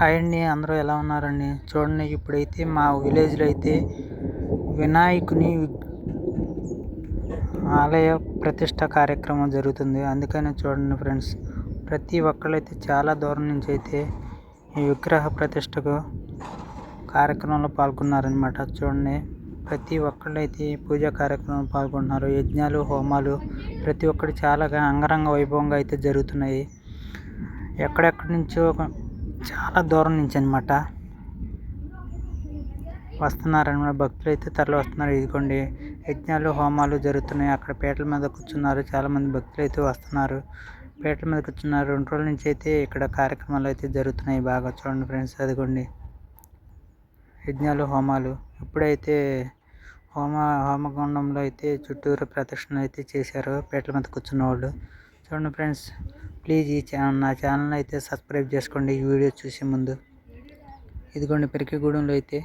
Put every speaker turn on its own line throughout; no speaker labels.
Hi అండి అందరూ ఎలా ఉన్నారండి? చూడండి ఇప్పుడైతే మా విలేజ్లో అయితే వినాయకుని ఆలయ ప్రతిష్ట కార్యక్రమం జరుగుతుంది. అందుకని చూడండి ఫ్రెండ్స్ ప్రతి ఒక్కళ్ళైతే చాలా దూరం నుంచి అయితే ఈ విగ్రహ ప్రతిష్టకు కార్యక్రమంలో పాల్గొన్నారనమాట చూడండి ప్రతి ఒక్కళ్ళైతే పూజా కార్యక్రమంలో పాల్గొంటున్నారు. యజ్ఞాలు హోమాలు ప్రతి ఒక్కటి చాలా అంగరంగ వైభవంగా అయితే జరుగుతున్నాయి. ఎక్కడెక్కడి నుంచో ఒక- చాలా దూరం నుంచి అనమాట వస్తున్నారనమాట భక్తులు అయితే తరలి వస్తున్నారు. ఇదిగోండి యజ్ఞాలు హోమాలు జరుగుతున్నాయి. అక్కడ పీటల మీద కూర్చున్నారు. చాలామంది భక్తులు అయితే వస్తున్నారు. పీటల మీద కూర్చున్నారు. రెండు రోజుల నుంచి అయితే ఇక్కడ కార్యక్రమాలు అయితే జరుగుతున్నాయి. బాగా చూడండి ఫ్రెండ్స్ అదిగోండి. యజ్ఞాలు హోమాలు. ఇప్పుడైతే హోమ హోమగుండంలో అయితే చుట్టూరు ప్రదక్షిణ అయితే చేశారు. పీటల మీద కూర్చున్న వాళ్ళు. చూడండి ఫ్రెండ్స్ ప్లీజ్ ఈ ఛానల్ నా ఛానల్ అయితే సబ్స్క్రైబ్ చేసుకోండి. ఈ వీడియో చూసే ముందు ఇదిగోండి పెరికిగూడెంలో అయితే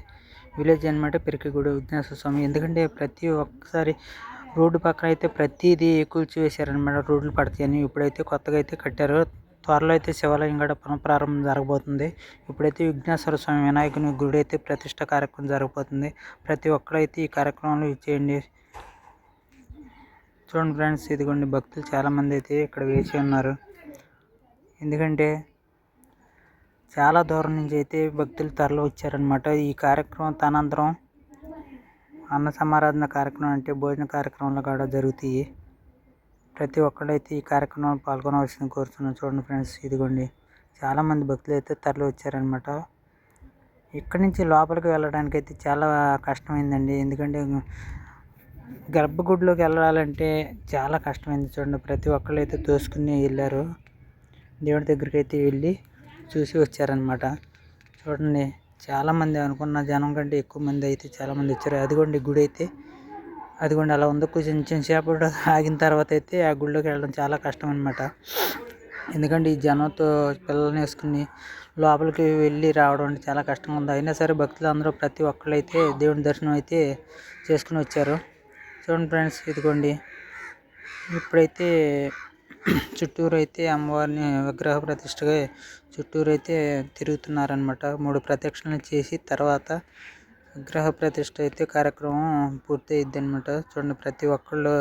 విలేజ్ అనమాట పెరికిగూడెం విఘ్నేశ్వర స్వామి. ఎందుకంటే ప్రతి ఒక్కసారి రోడ్డు పక్కన అయితే ప్రతిదీ కూల్చి వేశారనమాట రోడ్లు పడతాయని. ఇప్పుడైతే కొత్తగా అయితే కట్టారు. త్వరలో అయితే శివాలయం కూడా పునఃప్రారంభం జరగబోతుంది. ఇప్పుడైతే విఘ్నేశ్వర స్వామి వినాయకుని గుడి అయితే ప్రతిష్ట కార్యక్రమం జరగబోతుంది. ప్రతి ఒక్కరైతే ఈ కార్యక్రమంలో ఇచ్చేయండి చూడండి ఫ్రెండ్స్ ఇదిగోండి భక్తులు చాలామంది అయితే ఇక్కడ వేచి ఉన్నారు. ఎందుకంటే చాలా దూరం నుంచి అయితే భక్తులు తరలి వచ్చారనమాట ఈ కార్యక్రమం తనంతరం అన్న సమారాధన కార్యక్రమం అంటే భోజన కార్యక్రమాలు కూడా జరుగుతాయి. ప్రతి ఒక్కళ్ళైతే ఈ కార్యక్రమంలో పాల్గొనవలసింది కోరుతున్నాను. చూడండి ఫ్రెండ్స్ ఇదిగోండి. చాలామంది భక్తులు అయితే తరలి వచ్చారనమాట ఇక్కడి నుంచి లోపలికి వెళ్ళడానికి అయితే చాలా కష్టమైందండి. ఎందుకంటే గర్భగుడిలోకి వెళ్ళాలంటే చాలా కష్టమైంది. చూడండి ప్రతి ఒక్కళ్ళు అయితే తోసుకుని వెళ్ళారు. దేవుడి దగ్గరికి అయితే వెళ్ళి చూసి వచ్చారనమాట చూడండి చాలామంది అనుకున్న జనం కంటే ఎక్కువ మంది అయితే చాలామంది వచ్చారు. అదిగోండి గుడి అయితే అదిగోండి అలా ఉంది. కొంచెం కొంచెం ఆగిన తర్వాత అయితే ఆ గుడిలోకి వెళ్ళడం చాలా కష్టం అనమాట ఎందుకంటే ఈ జనంతో పిల్లల్ని వేసుకుని లోపలికి వెళ్ళి రావడం అంటే చాలా కష్టంగా ఉంది. అయినా సరే భక్తులు అందరూ ప్రతి ఒక్కళ్ళు అయితే దేవుని దర్శనం అయితే చేసుకుని వచ్చారు. చూడండి ఫ్రెండ్స్ ఇదిగోండి. ఇప్పుడైతే చుట్టూరు అయితే అమ్మవారిని విగ్రహ ప్రతిష్టగా చుట్టూరు అయితే తిరుగుతున్నారనమాట మూడు ప్రదక్షిణలు చేసి తర్వాత విగ్రహ ప్రతిష్ట అయితే కార్యక్రమం పూర్తి అయింది అనమాట చూడండి ప్రతి ఒక్కళ్ళు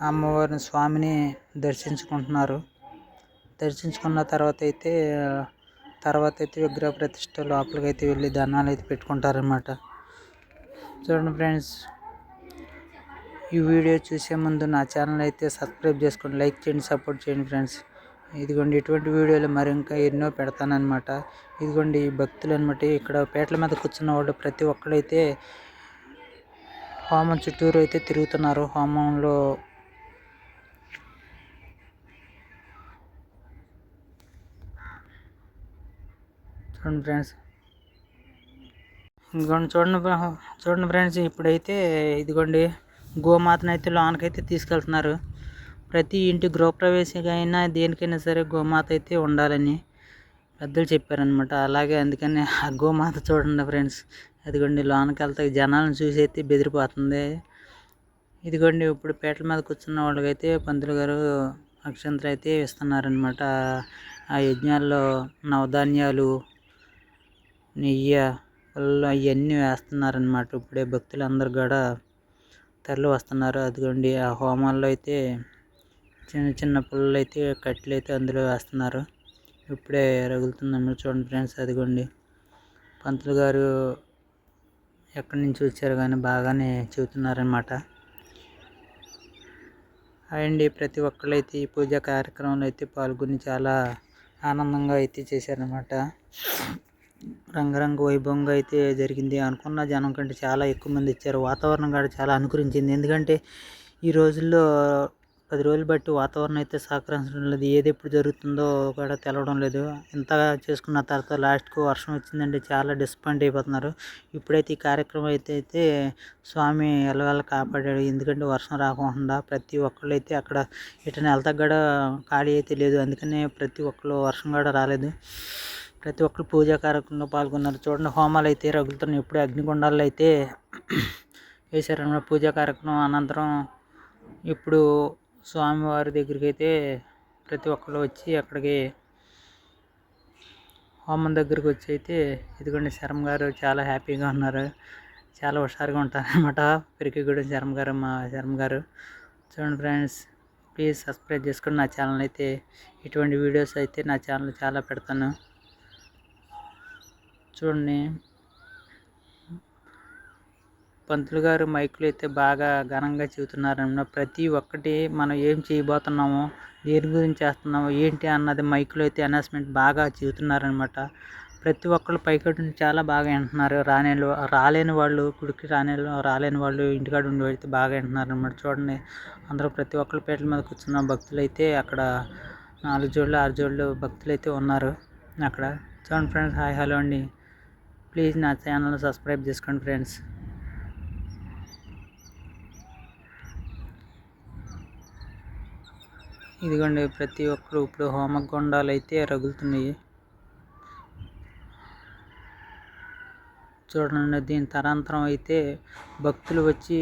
అమ్మవారిని స్వామిని దర్శించుకుంటున్నారు. దర్శించుకున్న తర్వాత అయితే తర్వాత అయితే విగ్రహ ప్రతిష్ట లోపలికి అయితే వెళ్ళి దండాలు అయితే పెట్టుకుంటారనమాట చూడండి ఫ్రెండ్స్ ఈ వీడియో చూసే ముందు నా ఛానల్ అయితే సబ్స్క్రైబ్ చేసుకోండి లైక్ చేయండి సపోర్ట్ చేయండి ఫ్రెండ్స్. ఇదిగోండి ఇటువంటి వీడియోలు మరి ఇంకా ఎన్నో పెడతానన్నమాట. ఇదిగోండి ఈ భక్తులు అనమాట ఇక్కడ పేటల మీద కూర్చున్న వాళ్ళు ప్రతి ఒక్కరైతే హోమం చుట్టూరు అయితే తిరుగుతున్నారు. హోమంలో చూడండి ఫ్రెండ్స్. ఇదిగోండి చూడండి చూడండి ఫ్రెండ్స్. ఇప్పుడైతే ఇదిగోండి గోమాతను అయితే లోనకైతే తీసుకెళ్తున్నారు. ప్రతి ఇంటి గృహప్రవేశకైనా దేనికైనా సరే గోమాత అయితే ఉండాలని పెద్దలు చెప్పారనమాట అలాగే అందుకని ఆ గోమాత చూడండి ఫ్రెండ్స్. అదిగోండి లోనకి వెళ్తే జనాలను చూసి అయితే బెదిరిపోతుంది. ఇదిగోండి ఇప్పుడు పేటల మీద కూర్చున్న వాళ్ళకైతే పంతులు గారు అక్షంతలు అయితే ఇస్తున్నారనమాట ఆ యజ్ఞాల్లో నవధాన్యాలు నెయ్యి పళ్ళు అవన్నీ వేస్తున్నారనమాట ఇప్పుడే భక్తులందరూ కూడా తరలి వస్తున్నారు. అదిగోండి ఆ హోమాల్లో అయితే చిన్న చిన్న పుల్లలు అయితే కట్టెలు అయితే అందులో వేస్తున్నారు. ఇప్పుడే రగులుతుందన్నమాట చూడండి ఫ్రెండ్స్ అదిగోండి. పంతులు గారు ఎక్కడి నుంచి వచ్చారు కానీ బాగానే చెబుతున్నారనమాట అండి ప్రతి ఒక్కళ్ళు అయితే ఈ పూజా కార్యక్రమంలో అయితే పాల్గొని చాలా ఆనందంగా అయితే చేశారనమాట రంగరంగ వైభవంగా అయితే జరిగింది అనుకున్న జనం కంటే చాలా ఎక్కువ మంది ఇచ్చారు. వాతావరణం కూడా చాలా అనుకరించింది ఎందుకంటే ఈ రోజుల్లో పది రోజులు బట్టి వాతావరణం అయితే సహకరించడం లేదు. ఏది ఎప్పుడు జరుగుతుందో కూడా తెలవడం లేదు. ఇంత చేసుకున్న తర్వాత లాస్ట్కు వర్షం వచ్చిందంటే చాలా డిసప్పాయింట్ అయిపోతున్నారు. ఇప్పుడైతే ఈ కార్యక్రమం అయితే అయితే స్వామి ఎలవేళ కాపాడాడు ఎందుకంటే వర్షం రాకుండా ప్రతి ఒక్కళ్ళు అయితే అక్కడ ఇటు వెళ్తా కూడా ఖాళీ అయితే లేదు. అందుకనే ప్రతి ఒక్కళ్ళు వర్షం కూడా రాలేదు. ప్రతి ఒక్కరు పూజా కార్యక్రమంలో పాల్గొన్నారు. చూడండి హోమాలు అయితే రగులుతున్నాయి. ఇప్పుడు అగ్నిగుండాలు అయితే వేశారన్నమాట పూజా కార్యక్రమం. అనంతరం ఇప్పుడు స్వామివారి దగ్గరికి అయితే ప్రతి ఒక్కరు వచ్చి అక్కడికి హోమం దగ్గరికి వచ్చి అయితే ఇదిగోండి శర్మ గారు చాలా హ్యాపీగా ఉన్నారు. చాలా హుషారుగా ఉంటారు అనమాట పెరికిగూడెం శర్మ గారు మా శర్మ గారు. చూడండి ఫ్రెండ్స్ ప్లీజ్ సబ్స్క్రైబ్ చేసుకుని నా ఛానల్ అయితే ఇటువంటి వీడియోస్ అయితే నా ఛానల్ చాలా పెడతాను. చూడండి. పంతులు గారు మైకులు అయితే బాగా ఘనంగా చెబుతున్నారన్న ప్రతి ఒక్కటి మనం ఏం చేయబోతున్నామో దేని గురించి చేస్తున్నామో ఏంటి అన్నది మైకులు అయితే అనౌన్స్మెంట్ బాగా చెబుతున్నారనమాట. ప్రతి ఒక్కళ్ళు పైకట్టు చాలా బాగా వింటున్నారు. రాని రాలేని వాళ్ళు గుడికి రాని రాలేని వాళ్ళు ఇంటికాడ ఉండి అయితే బాగా వింటున్నారు అనమాట చూడండి అందరూ ప్రతి ఒక్కళ్ళు పీటల మీద కూర్చున్న భక్తులు అయితే అక్కడ నాలుగు జోళ్ళు ఆరు జోళ్ళు భక్తులు అయితే ఉన్నారు అక్కడ. చూడండి ఫ్రెండ్స్ హాయ్ హలో అండి. ప్లీజ్ నా ఛానల్ సబ్స్క్రైబ్ చేసుకోండి ఫ్రెండ్స్. ఇదిగోండి ప్రతి ఒక్కరు ఇప్పుడు హోమగుండాలు అయితే రగులుతున్నాయి. చూడండి దీని తరాంతరం అయితే భక్తులు వచ్చి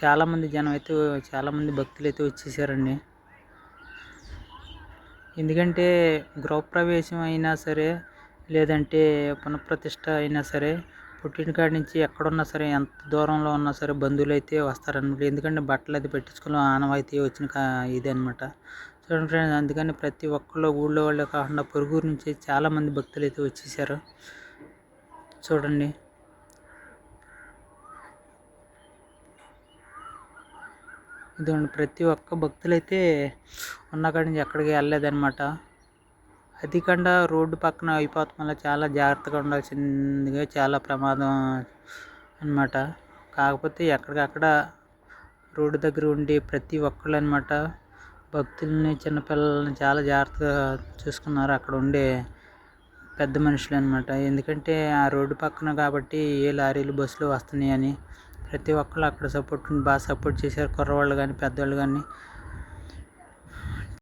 చాలామంది జనం అయితే చాలామంది భక్తులు అయితే వచ్చేసారండి. ఎందుకంటే గృహప్రవేశం అయినా సరే లేదంటే పునఃప్రతిష్ట అయినా సరే పుట్టినకాడ నుంచి ఎక్కడున్నా సరే ఎంత దూరంలో ఉన్నా సరే బంధువులు అయితే వస్తారనమాట. ఎందుకంటే బట్టలు అది పెట్టించుకుని ఆనవాయితీ వచ్చిన కా ఇది అనమాట చూడండి ఫ్రెండ్స్ అందుకని ప్రతి ఒక్కళ్ళు ఊళ్ళో వాళ్ళే కాకుండా పొరుగురు నుంచి చాలామంది భక్తులు అయితే వచ్చేసారు. చూడండి. ఇదిగోండి ప్రతి ఒక్క భక్తులైతే ఉన్నకాడి నుంచి ఎక్కడికి వెళ్ళలేదన్నమాట. అధికంగా రోడ్డు పక్కన అయిపోతాం వల్ల చాలా జాగ్రత్తగా ఉండాల్సిందిగా చాలా ప్రమాదం అన్నమాట. కాకపోతే ఎక్కడికక్కడ రోడ్డు దగ్గర ఉండి ప్రతి ఒక్కళ్ళు అనమాట భక్తుల్ని చిన్నపిల్లల్ని చాలా జాగ్రత్తగా చూసుకున్నారు. అక్కడ ఉండే పెద్ద మనుషులు అనమాట ఎందుకంటే ఆ రోడ్డు పక్కన కాబట్టి ఏ లారీలు బస్సులు వస్తున్నాయని ప్రతి ఒక్కళ్ళు అక్కడ సపోర్ట్ బాగా సపోర్ట్ చేశారు కుర్రవాళ్ళు కానీ పెద్దవాళ్ళు కానీ.